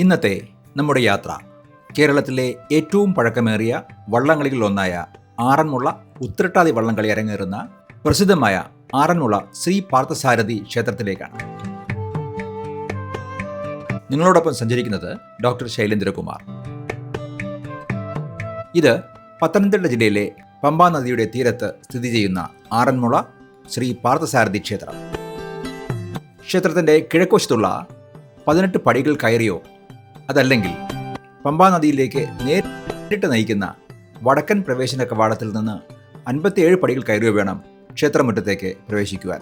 ഇന്നത്തെ നമ്മുടെ യാത്ര. കേരളത്തിലെ ഏറ്റവും പഴക്കമേറിയ വള്ളംകളികളിൽ ഒന്നായ ആറന്മുള ഉത്രട്ടാതി വള്ളംകളി അരങ്ങേറുന്ന പ്രസിദ്ധമായ ആറന്മുള ശ്രീ പാർത്ഥസാരഥി ക്ഷേത്രത്തിലേക്കാണ്. നിങ്ങളോടൊപ്പം സഞ്ചരിക്കുന്നത് ഡോക്ടർ ശൈലേന്ദ്രകുമാർ. ഇത് പത്തനംതിട്ട ജില്ലയിലെ പമ്പാ നദിയുടെ തീരത്ത് സ്ഥിതി ചെയ്യുന്ന ആറന്മുള ശ്രീ പാർത്ഥസാരഥി ക്ഷേത്രം. ക്ഷേത്രത്തിന്റെ കിഴക്കുവശത്തുള്ള പതിനെട്ട് പടികൾ കയറിയോ അതല്ലെങ്കിൽ പമ്പാ നദിയിലേക്ക് നേരിട്ട് നയിക്കുന്ന വടക്കൻ പ്രവേശന കവാടത്തിൽ നിന്ന് അൻപത്തിയേഴ് പടികൾ കയറുക വേണം ക്ഷേത്രമുറ്റത്തേക്ക് പ്രവേശിക്കുവാൻ.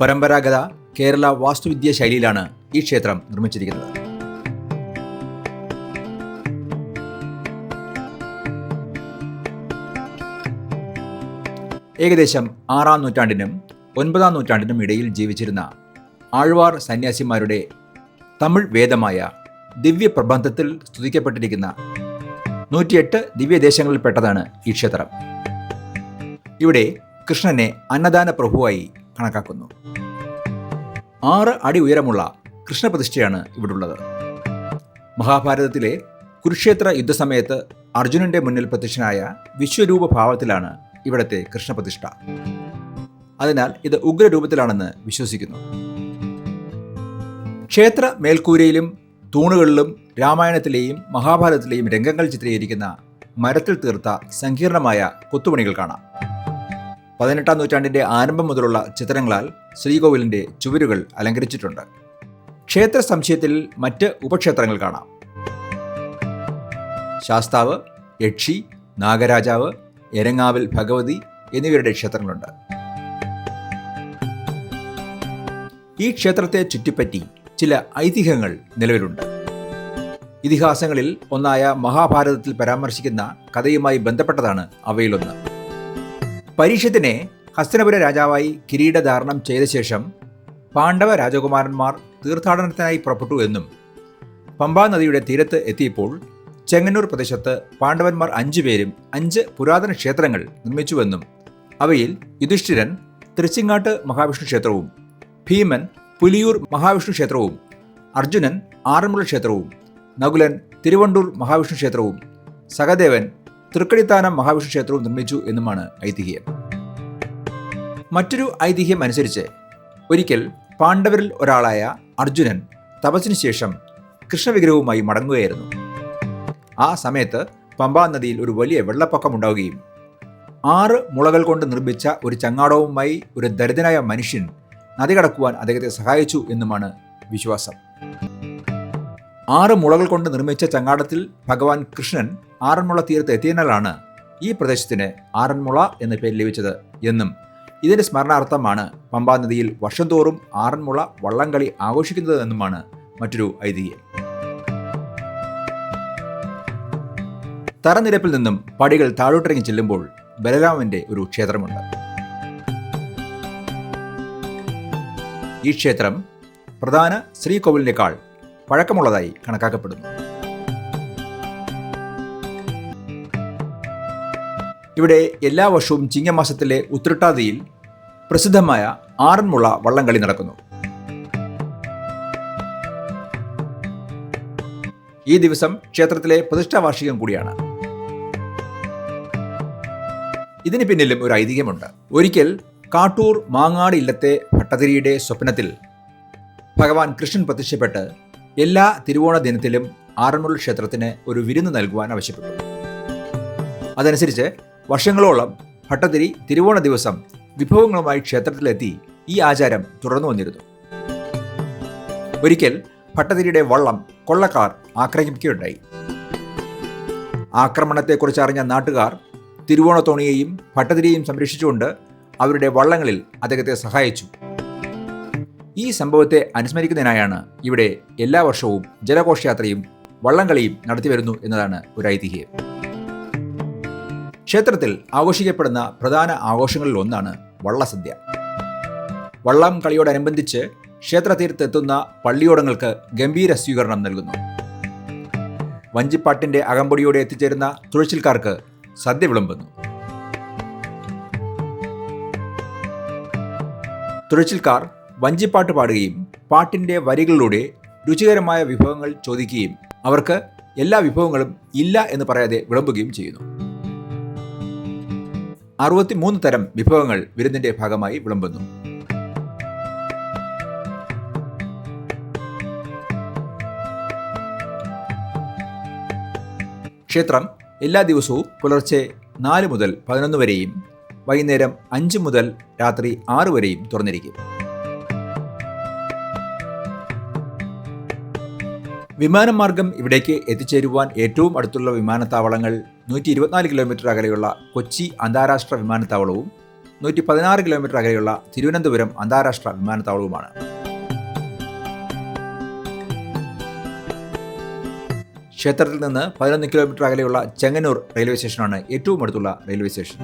പരമ്പരാഗത കേരള വാസ്തുവിദ്യ ശൈലിയിലാണ് ഈ ക്ഷേത്രം നിർമ്മിച്ചിരിക്കുന്നത്. ഏകദേശം ആറാം നൂറ്റാണ്ടിനും ഒൻപതാം നൂറ്റാണ്ടിനും ഇടയിൽ ജീവിച്ചിരുന്ന ആഴ്വാർ സന്യാസിമാരുടെ തമിഴ് വേദമായ ദിവ്യപ്രബന്ധത്തിൽ സ്തുതിക്കപ്പെട്ടിരിക്കുന്ന നൂറ്റിയെട്ട് ദിവ്യദേശങ്ങളിൽപ്പെട്ടതാണ് ഈ ക്ഷേത്രം. ഇവിടെ കൃഷ്ണനെ അന്നദാന പ്രഭുവായി കണക്കാക്കുന്നു. ആറ് അടി ഉയരമുള്ള കൃഷ്ണപ്രതിഷ്ഠയാണ് ഇവിടുള്ളത്. മഹാഭാരതത്തിലെ കുരുക്ഷേത്ര യുദ്ധസമയത്ത് അർജുനന്റെ മുന്നിൽ പ്രത്യക്ഷനായ വിശ്വരൂപ ഭാവത്തിലാണ് ഇവിടത്തെ കൃഷ്ണപ്രതിഷ്ഠ. അതിനാൽ ഇത് ഉഗ്രരൂപത്തിലാണെന്ന് വിശ്വസിക്കുന്നു. ക്ഷേത്ര മേൽക്കൂരയിലും തൂണുകളിലും രാമായണത്തിലെയും മഹാഭാരതത്തിലെയും രംഗങ്ങൾ ചിത്രീകരിക്കുന്ന മരത്തിൽ തീർത്ത സങ്കീർണമായ കൊത്തുപണികൾ കാണാം. പതിനെട്ടാം നൂറ്റാണ്ടിന്റെ ആരംഭം മുതലുള്ള ചിത്രങ്ങളാൽ ശ്രീകോവിലിന്റെ ചുവരുകൾ അലങ്കരിച്ചിട്ടുണ്ട്. ക്ഷേത്ര സംശയത്തിൽ മറ്റ് ഉപക്ഷേത്രങ്ങൾ കാണാം. ശാസ്താവ് യക്ഷി നാഗരാജാവ് എരങ്ങാവിൽ ഭഗവതി എന്നിവരുടെ ക്ഷേത്രങ്ങളുണ്ട്. ഈ ക്ഷേത്രത്തെ ചുറ്റിപ്പറ്റി ചില ഐതിഹ്യങ്ങൾ നിലവിലുണ്ട്. ഇതിഹാസങ്ങളിൽ ഒന്നായ മഹാഭാരതത്തിൽ പരാമർശിക്കുന്ന കഥയുമായി ബന്ധപ്പെട്ടതാണ് അവയിലൊന്ന്. പരീക്ഷത്തിനെ ഹസ്തനപുര രാജാവായി കിരീടധാരണം ചെയ്ത ശേഷം പാണ്ഡവ രാജകുമാരന്മാർ തീർത്ഥാടനത്തിനായി പുറപ്പെട്ടു എന്നും പമ്പാ നദിയുടെ തീരത്ത് എത്തിയപ്പോൾ ചെങ്ങന്നൂർ പ്രദേശത്ത് പാണ്ഡവന്മാർ അഞ്ചു പേരും അഞ്ച് പുരാതന ക്ഷേത്രങ്ങൾ നിർമ്മിച്ചുവെന്നും അവയിൽ യുധിഷ്ഠിരൻ തൃച്ചിങ്ങാട്ട് മഹാവിഷ്ണു ക്ഷേത്രവും ഭീമൻ പുലിയൂർ മഹാവിഷ്ണു ക്ഷേത്രവും അർജുനൻ ആറന്മുള ക്ഷേത്രവും നകുലൻ തിരുവണ്ടൂർ മഹാവിഷ്ണു ക്ഷേത്രവും സഹദേവൻ തൃക്കടിത്താനം മഹാവിഷ്ണു ക്ഷേത്രവും നിർമ്മിച്ചു എന്നുമാണ് ഐതിഹ്യം. മറ്റൊരു ഐതിഹ്യം അനുസരിച്ച് ഒരിക്കൽ പാണ്ഡവരിൽ ഒരാളായ അർജുനൻ തപസ്സിനു ശേഷം കൃഷ്ണവിഗ്രഹവുമായി മടങ്ങുകയായിരുന്നു. ആ സമയത്ത് പമ്പാ നദിയിൽ ഒരു വലിയ വെള്ളപ്പൊക്കമുണ്ടാവുകയും ആറ് മുളകൾ കൊണ്ട് നിർമ്മിച്ച ഒരു ചങ്ങാടവുമായി ഒരു ദരിദ്രനായ മനുഷ്യൻ നദി കടക്കുവാൻ അദ്ദേഹത്തെ സഹായിച്ചു എന്നുമാണ് വിശ്വാസം. ആറ് മുളകൾ കൊണ്ട് നിർമ്മിച്ച ചങ്ങാടത്തിൽ ഭഗവാൻ കൃഷ്ണൻ ആറന്മുള തീരത്ത് എത്തിയതിനാലാണ് ഈ പ്രദേശത്തിന് ആറന്മുള എന്ന പേര് ലഭിച്ചത് എന്നും ഇതിന്റെ സ്മരണാർത്ഥമാണ് പമ്പാ നദിയിൽ വർഷം തോറും ആറന്മുള വള്ളംകളി ആഘോഷിക്കുന്നത് എന്നുമാണ് മറ്റൊരു ഐതിഹ്യം. തറനിരപ്പിൽ നിന്നും പടികൾ താഴോട്ടിറങ്ങി ചെല്ലുമ്പോൾ ബലരാമന്റെ ഒരു ക്ഷേത്രമുണ്ട്. ഈ ക്ഷേത്രം പ്രധാന ശ്രീകോവിലിനേക്കാൾ പഴക്കമുള്ളതായി കണക്കാക്കപ്പെടുന്നു. ഇവിടെ എല്ലാ വർഷവും ചിങ്ങമാസത്തിലെ ഉത്രട്ടാതിയിൽ പ്രസിദ്ധമായ ആറന്മുള വള്ളംകളി നടക്കുന്നു. ഈ ദിവസം ക്ഷേത്രത്തിലെ പ്രതിഷ്ഠാ വാർഷികം കൂടിയാണ്. ഇതിന് പിന്നിലും ഒരു ഐതിഹ്യമുണ്ട്. ഒരിക്കൽ കാട്ടൂർ മാങ്ങാട് ഇല്ലത്തെ ഭട്ടതിരിയുടെ സ്വപ്നത്തിൽ ഭഗവാൻ കൃഷ്ണൻ പ്രത്യക്ഷപ്പെട്ട് എല്ലാ തിരുവോണ ദിനത്തിലും ആറന്മുള ക്ഷേത്രത്തിന് ഒരു വിരുന്ന് നൽകുവാൻ ആവശ്യപ്പെട്ടു. അതനുസരിച്ച് വർഷങ്ങളോളം ഭട്ടതിരി തിരുവോണ ദിവസം വിഭവങ്ങളുമായി ക്ഷേത്രത്തിലെത്തി ഈ ആചാരം തുടർന്നു വന്നിരുന്നു. ഒരിക്കൽ ഭട്ടതിരിയുടെ വള്ളം കൊള്ളക്കാർ ആക്രമിക്കുകയുണ്ടായി. ആക്രമണത്തെക്കുറിച്ച് അറിഞ്ഞ നാട്ടുകാർ തിരുവോണത്തോണിയെയും ഭട്ടതിരിയെയും സംരക്ഷിച്ചുകൊണ്ട് അവരുടെ വള്ളങ്ങളിൽ അദ്ദേഹത്തെ സഹായിച്ചു. ഈ സംഭവത്തെ അനുസ്മരിക്കുന്നതിനായാണ് ഇവിടെ എല്ലാ വർഷവും ജലഘോഷയാത്രയും വള്ളംകളിയും നടത്തിവരുന്നു എന്നതാണ് ഒരു ഐതിഹ്യം. ക്ഷേത്രത്തിൽ ആഘോഷിക്കപ്പെടുന്ന പ്രധാന ആഘോഷങ്ങളിൽ ഒന്നാണ് വള്ളസദ്യ വള്ളം കളിയോടനുബന്ധിച്ച് ക്ഷേത്രതീരത്തെത്തുന്ന പള്ളിയോടങ്ങൾക്ക് ഗംഭീര സ്വീകരണം നൽകുന്നു. വഞ്ചിപ്പാട്ടിന്റെ അകമ്പടിയോടെ എത്തിച്ചേരുന്ന തുഴച്ചിൽക്കാർക്ക് സദ്യ വിളമ്പുന്നു. തുഴച്ചിൽക്കാർ വഞ്ചിപ്പാട്ട് പാടുകയും പാട്ടിന്റെ വരികളിലൂടെ രുചികരമായ വിഭവങ്ങൾ ചോദിക്കുകയും അവർക്ക് എല്ലാ വിഭവങ്ങളും ഇല്ല എന്ന് പറയാതെ വിളമ്പുകയും ചെയ്യുന്നു. അറുപത്തിമൂന്ന് തരം വിഭവങ്ങൾ വിരുന്നിന്റെ ഭാഗമായി വിളമ്പുന്നു. ക്ഷേത്രം എല്ലാ ദിവസവും പുലർച്ചെ നാല് മുതൽ പതിനൊന്ന് വരെയും വൈകുന്നേരം അഞ്ച് മുതൽ രാത്രി ആറ് വരെയും തുറന്നിരിക്കും. വിമാനം മാർഗം ഇവിടേക്ക് എത്തിച്ചേരുവാൻ ഏറ്റവും അടുത്തുള്ള വിമാനത്താവളങ്ങൾ നൂറ്റി ഇരുപത്തിനാല് കിലോമീറ്റർ അകലെയുള്ള കൊച്ചി അന്താരാഷ്ട്ര വിമാനത്താവളവും നൂറ്റി പതിനാറ് കിലോമീറ്റർ അകലെയുള്ള തിരുവനന്തപുരം അന്താരാഷ്ട്ര വിമാനത്താവളവുമാണ്. ക്ഷേത്രത്തിൽ നിന്ന് പതിനൊന്ന് കിലോമീറ്റർ അകലെയുള്ള ചെങ്ങന്നൂർ റെയിൽവേ സ്റ്റേഷനാണ് ഏറ്റവും അടുത്തുള്ള റെയിൽവേ സ്റ്റേഷൻ.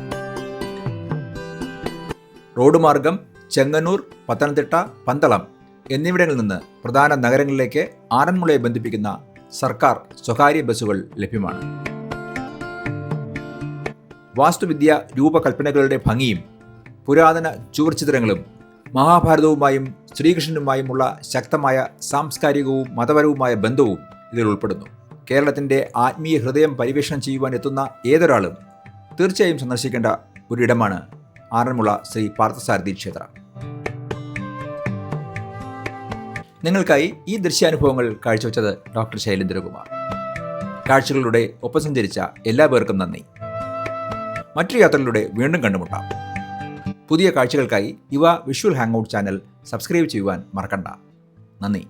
റോഡ് മാർഗം ചെങ്ങന്നൂർ പത്തനംതിട്ട പന്തളം എന്നിവിടങ്ങളിൽ നിന്ന് പ്രധാന നഗരങ്ങളിലേക്ക് ആറന്മുളയെ ബന്ധിപ്പിക്കുന്ന സർക്കാർ സ്വകാര്യ ബസ്സുകൾ ലഭ്യമാണ്. വാസ്തുവിദ്യ രൂപകൽപ്പനകളുടെ ഭംഗിയും പുരാതന ചുവർചിത്രങ്ങളും മഹാഭാരതവുമായും ശ്രീകൃഷ്ണനുമായുമുള്ള ശക്തമായ സാംസ്കാരികവും മതപരവുമായ ബന്ധവും ഇതിൽ ഉൾപ്പെടുന്നു. കേരളത്തിന്റെ ആത്മീയ ഹൃദയം പരിവേഷണം ചെയ്യുവാൻ എത്തുന്ന ഏതൊരാളും തീർച്ചയായും സന്ദർശിക്കേണ്ട ഒരിടമാണ് ആറന്മുള ശ്രീ പാർത്ഥസാരഥി ക്ഷേത്രം. നിങ്ങൾക്കായി ഈ ദൃശ്യാനുഭവങ്ങൾ കാഴ്ചവെച്ചത് ഡോക്ടർ ശൈലേന്ദ്രകുമാർ. കാഴ്ചകളിലൂടെ ഒപ്പം സഞ്ചരിച്ച എല്ലാ പേർക്കും നന്ദി. മറ്റു യാത്രകളിലൂടെ വീണ്ടും കണ്ടുമുട്ടാം. പുതിയ കാഴ്ചകൾക്കായി Yuva visual hang out channel subscribe ചെയ്യുവാൻ മറക്കണ്ട. നന്ദി.